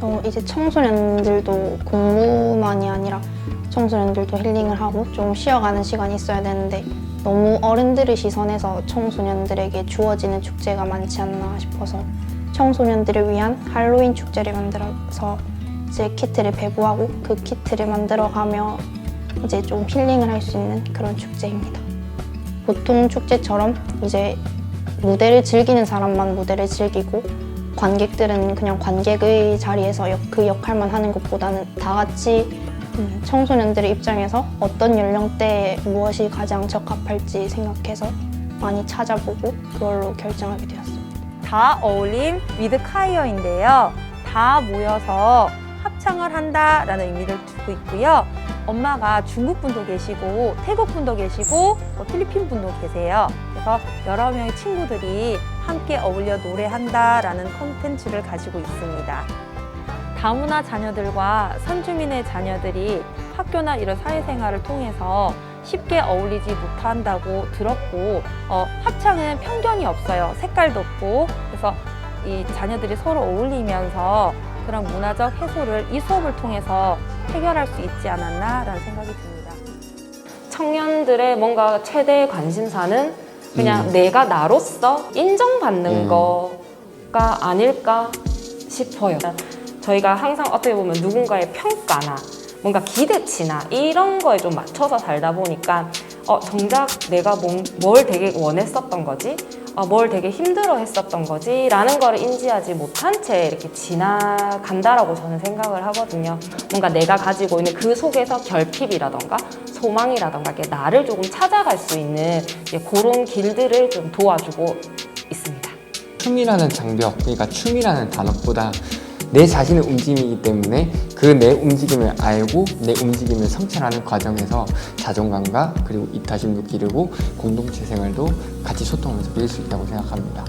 어, 이제 청소년들도 공부만이 아니라 청소년들도 힐링을 하고 좀 쉬어가는 시간이 있어야 되는데 너무 어른들의 시선에서 청소년들에게 주어지는 축제가 많지 않나 싶어서 청소년들을 위한 할로윈 축제를 만들어서 이제 키트를 배부하고 그 키트를 만들어가며 이제 좀 힐링을 할 수 있는 그런 축제입니다. 보통 축제처럼 이제 무대를 즐기는 사람만 무대를 즐기고 관객들은 그냥 관객의 자리에서 역- 그 역할만 하는 것보다는 다 같이 음, 청소년들의 입장에서 어떤 연령대에 무엇이 가장 적합할지 생각해서 많이 찾아보고 그걸로 결정하게 되었습니다. 다 어울림 위드 카이어인데요. 다 모여서 합창을 한다라는 의미를 두고 있고요. 엄마가 중국 분도 계시고 태국 분도 계시고 뭐 필리핀 분도 계세요. 그래서 여러 명의 친구들이 함께 어울려 노래한다라는 콘텐츠를 가지고 있습니다. 다문화 자녀들과 선주민의 자녀들이 학교나 이런 사회생활을 통해서 쉽게 어울리지 못한다고 들었고 어, 합창은 편견이 없어요. 색깔도 없고 그래서 이 자녀들이 서로 어울리면서 그런 문화적 해소를 이 수업을 통해서 해결할 수 있지 않았나라는 생각이 듭니다. 청년들의 뭔가 최대 관심사는 그냥 음. 내가 나로서 인정받는 음. 거가 아닐까 싶어요. 저희가 항상 어떻게 보면 누군가의 평가나 뭔가 기대치나 이런 거에 좀 맞춰서 살다 보니까 어, 정작 내가 뭔- 뭘 되게 원했었던 거지? 어, 뭘 되게 힘들어 했었던 거지? 라는 거를 인지하지 못한 채 이렇게 지나간다라고 저는 생각을 하거든요. 뭔가 내가 가지고 있는 그 속에서 결핍이라던가 소망이라던가 이렇게 나를 조금 찾아갈 수 있는 이제 그런 길들을 좀 도와주고 있습니다. 춤이라는 장벽, 그러니까 춤이라는 단어보다 내 자신의 움직임이기 때문에 그 내 움직임을 알고 내 움직임을 성찰하는 과정에서 자존감과 그리고 이타심도 기르고 공동체 생활도 같이 소통하면서 배울 수 있다고 생각합니다.